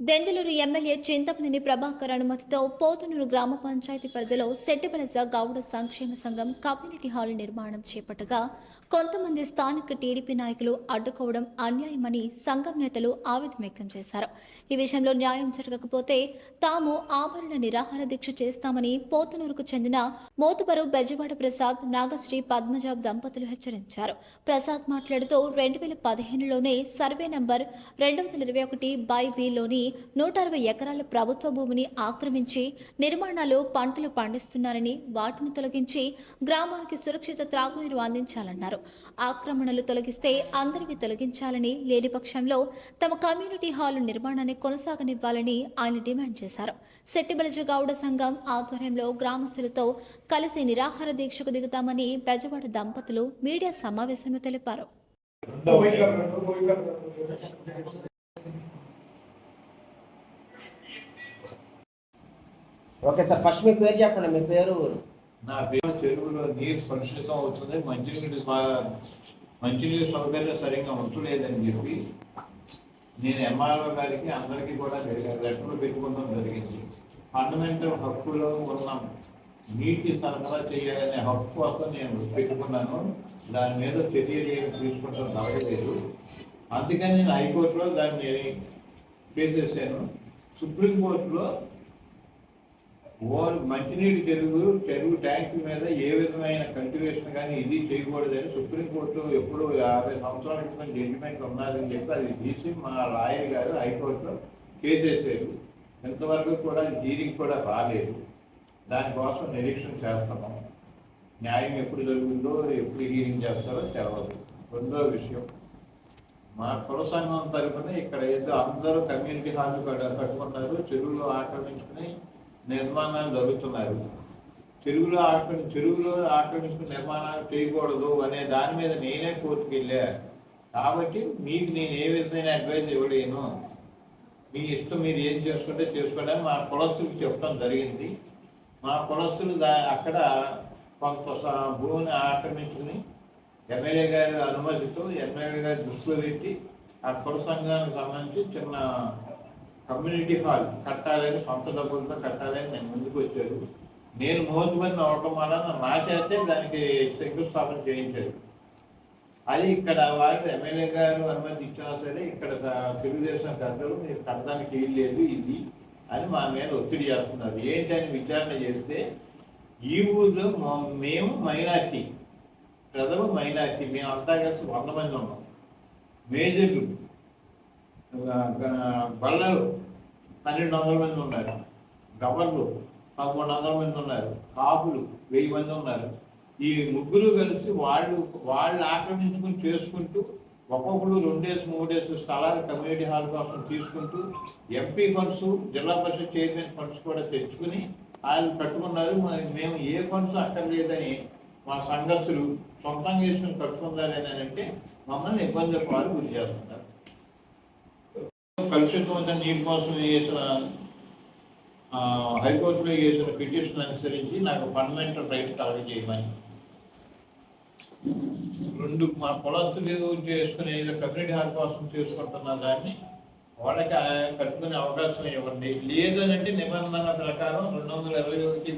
Denduluru MLA Chintapaneni Prabhakar అనుమతితో పోతునూరు గ్రామ పంచాయతీ పరిధిలో సెట్టిబలస గౌడ సంక్షేమ సంఘం కమ్యూనిటీ హాల్ నిర్మాణం చేపట్టగా కొంతమంది స్థానిక టీడీపీ నాయకులు అడ్డుకోవడం అన్యాయమని సంఘం నేతలు ఆవేదన వ్యక్తం చేశారు. ఈ విషయంలో న్యాయం జరగకపోతే తాము ఆభరణ నిరాహార దీక్ష చేస్తామని పోతునూరుకు చెందిన మోతుబరు బెజవాడ ప్రసాద్ నాగశ్రీ పద్మజాబ్ దంపతులు హెచ్చరించారు. ప్రసాద్ మాట్లాడుతూ రెండు వేల పదిహేనులోనే సర్వే నంబర్ రెండు వందల ఇరవై ఒకటి బై బిలోని నూట అరవై ఎకరాల ప్రభుత్వ భూమిని ఆక్రమించి నిర్మాణాలు పంటలు పండిస్తున్నారని వాటిని తొలగించి గ్రామానికి సురక్షిత త్రాగునీరు అందించాలన్నారు. ఆక్రమణలు తొలగిస్తే అందరివి తొలగించాలని లేని పక్షంలో తమ కమ్యూనిటీ హాల్ నిర్మాణాన్ని కొనసాగనివ్వాలని ఆయన డిమాండ్ చేశారు. శెట్టిబలజ గౌడ సంఘం ఆధ్వర్యంలో గ్రామస్తులతో కలిసి నిరాహార దీక్షకు దిగుతామని బెజవాడ దంపతులు మీడియా సమావేశంలో తెలిపారు. ఓకే సార్ ఫస్ట్ మీ పేరు చెప్పండి మీ పేరు నా పేరు చెరువులో నీరు కలుషితం అవుతుంది. మంచినీటి సా- మంచినీటి సౌకర్యం సరిగ్గా ఉంచలేదని చెప్పి నేను ఎంఆర్ఓ గారికి అందరికీ కూడా లెటర్లు పెట్టుకోవడం జరిగింది. ఫండమెంటల్ హక్కులో ఉన్న నీటి సరఫరా చేయాలనే హక్కు కోసం నేను పెట్టుకున్నాను. దాని మీద చర్యలు ఏమి తీసుకుంటాం నడవలేదు అందుకని నేను హైకోర్టులో దాన్ని కేసేసాను సుప్రీంకోర్టులో ఓన్ మంచినీటి చెరువు చెరువు ట్యాంక్ మీద ఏ విధమైన కల్టివేషన్ కానీ ఇది చేయకూడదని సుప్రీంకోర్టు ఎప్పుడు యాభై సంవత్సరాల క్రితం జడ్జిమెంట్ ఉన్నదని చెప్పి అది తీసి మా లాయర్ గారు హైకోర్టులో కేసేసారు ఇంతవరకు కూడా హీరింగ్ కూడా రాలేదు. దానికోసం నిరీక్షణ చేస్తున్నాం. న్యాయం ఎప్పుడు జరుగుతుందో ఎప్పుడు హీరింగ్ చేస్తారో తెలవదు. రెండో విషయం మా కుల సంఘం తరఫున ఇక్కడ ఏదో అందరూ కమ్యూనిటీ హాల్ కట్టుకున్నారు చెరువులు ఆక్రమించుకుని నిర్మాణాలు జరుగుతున్నారు. చెరువులో ఆక్రమి చెరువులో ఆక్రమించుకుని నిర్మాణాలు చేయకూడదు అనే దాని మీద నేనే కోర్టుకు వెళ్ళా కాబట్టి మీకు నేను ఏ విధమైన అడ్వైజ్ ఇవ్వలేను. మీ ఇష్టం మీరు ఏం చేసుకుంటే చేసుకోండి. మా కులస్తులకు చెప్పడం జరిగింది. మా కులస్తులు దా అక్కడ కొంత భూమిని ఆక్రమించుకుని ఎమ్మెల్యే గారి అనుమతితో ఎమ్మెల్యే గారి దృష్టిలో పెట్టి ఆ కుల సంఘానికి సంబంధించి చిన్న కమ్యూనిటీ హాల్ కట్టాలని సొంత డబ్బులతో కట్టాలని నేను ముందుకు వచ్చారు నేను మోతుమని అవటం వలన నా చేతే దానికి శంకుస్థాపన చేయించారు అది ఇక్కడ వారికి ఎమ్మెల్యే గారు అనుమతి ఇచ్చినా సరే ఇక్కడ తెలుగుదేశం పెద్దలు మీరు కట్టడానికి ఏం లేదు ఇది అని మా మీద ఒత్తిడి చేస్తున్నారు. ఏంటని విచారణ చేస్తే ఈ ఊర్లో మేము మైనార్టీ ప్రజలు మైనార్టీ మేము అంతా కలిసి వంద మంది ఉన్నాం. మేజర్లు బల్లలు పన్నెండు వందల మంది ఉన్నారు. గవర్లు పదకొండు వందల మంది ఉన్నారు. కాపులు వెయ్యి మంది ఉన్నారు. ఈ ముగ్గురు కలిసి వాళ్ళు వాళ్ళు ఆక్రమించుకుని చేసుకుంటూ ఒక్కొక్కరు రెండేసి మూడేసి స్థలాలు కమ్యూనిటీ హాల్ కోసం తీసుకుంటూ ఎంపీ ఫండ్స్ జిల్లా పరిషత్ చైర్మన్ ఫండ్స్ కూడా తెచ్చుకుని వాళ్ళు కట్టుకున్నారు. మేము ఏ ఫండ్స్ అక్కర్లేదని మా సంఘస్థులు సొంతంగా చేసుకుని కట్టుకుందారని అంటే మమ్మల్ని ఇబ్బందులకు పాలు గురి చేస్తున్నారు. కలుషితమైన నీటి కోసం చేసిన హైకోర్టులో చేసిన పిటిషన్ అనుసరించి నాకు ఫండమెంటల్ రైట్ కలగ చేయమని. రెండు మా కులస్తులు చేసుకునే కమ్యూనిటీ హాల్ కోసం చేసుకుంటున్న దాన్ని వాళ్ళకి కట్టుకునే అవకాశం ఇవ్వండి. లేదనంటే నిబంధనల ప్రకారం రెండు వందల ఇరవై ఒకటి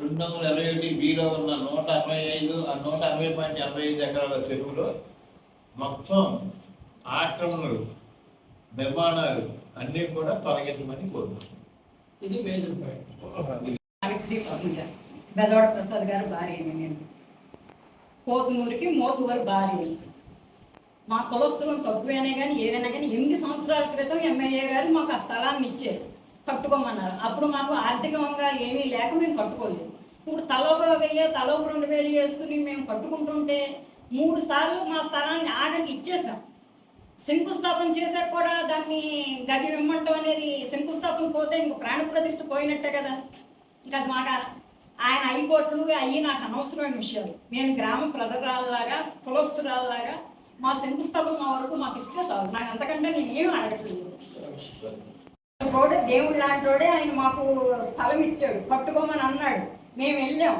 రెండు వందల ఇరవై ఒకటి బీలో ఉన్న నూట అరవై ఐదు నూట అరవై పాయింట్ ఎనభై ఐదు ఎకరాల చెరువులో మొత్తం ఆక్రమణలు నిర్మాణాలు అన్నీ కూడా తొలగించమని కోరుతున్నాను ఇది మేజర్ పాయింట్. నాగశ్రీ పద్మజ బెదవాడ ప్రసాద్ గారు భార్యని నేను. పోతునూరికి మోతుగారు భార్య మా కులస్తులం తక్కువేనే కానీ ఏదైనా కానీ ఎనిమిది సంవత్సరాల క్రితం ఎమ్మెల్యే గారు మాకు ఆ స్థలాన్ని ఇచ్చారు. కట్టుకోమన్నారు. అప్పుడు మాకు ఆర్థికంగా ఏమీ లేక మేము కట్టుకోలేదు. ఇప్పుడు తలోక వెయ్యి తలోక రెండు వేలు వేసుకుని మేము కట్టుకుంటుంటే మూడు సార్లు మా స్థలాన్ని ఆఖరికి ఇచ్చేసాం శంకుస్థాపన చేశాక కూడా దాన్ని గది ఇమ్మంటం అనేది శంకుస్థాపన పోతే ఇంక ప్రాణ ప్రతిష్ఠ పోయినట్టే కదా. ఇంకా అది మాగా ఆయన హైకోర్టులు అయ్యి నాకు అనవసరమైన విషయాలు. నేను గ్రామ ప్రజరాలలాగా కులస్తురాల్లాగా మా శంకుస్థాపన మా వరకు మాకు ఇస్తే చాలు. నాకు అంతకంటే నేను ఏం అడగట్లేదు. కూడా దేవుడు లాంటోడే ఆయన మాకు స్థలం ఇచ్చాడు. కట్టుకోమని అన్నాడు. మేము వెళ్ళాం.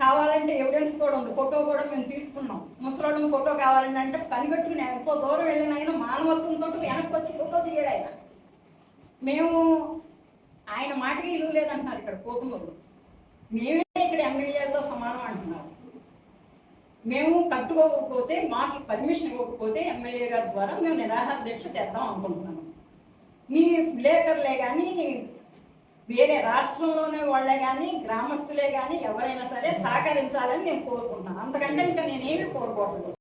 కావాలంటే ఎవిడెన్స్ కూడా ఉంది. ఫోటో కూడా మేము తీసుకున్నాం. ముసలోళ్ళం ఫోటో కావాలంటే అంటే పనిగట్టుకుని ఎంతో దూరం వెళ్ళిన ఆయన మానవత్వంతో వెనక్కి వచ్చి ఫోటో మేము ఆయన మాటకి ఇలువ లేదంటున్నారు ఇక్కడ కోతుమూరు మేమే ఇక్కడ ఎమ్మెల్యేలతో సమానం అంటున్నారు. మేము కట్టుకోకపోతే మాకు పర్మిషన్ ఇవ్వకపోతే ఎమ్మెల్యే గారి ద్వారా మేము నిరాహార దీక్ష చేద్దాం అనుకుంటున్నాము మీ లేకర్లే కానీ వేరే రాష్ట్రంలోనే వాళ్ళే కానీ గ్రామస్తులే కానీ ఎవరైనా సరే సహకరించాలని నేను కోరుకుంటున్నాను. అంతకంటే ఇంకా నేనేమి కోరుకోవట్లేదు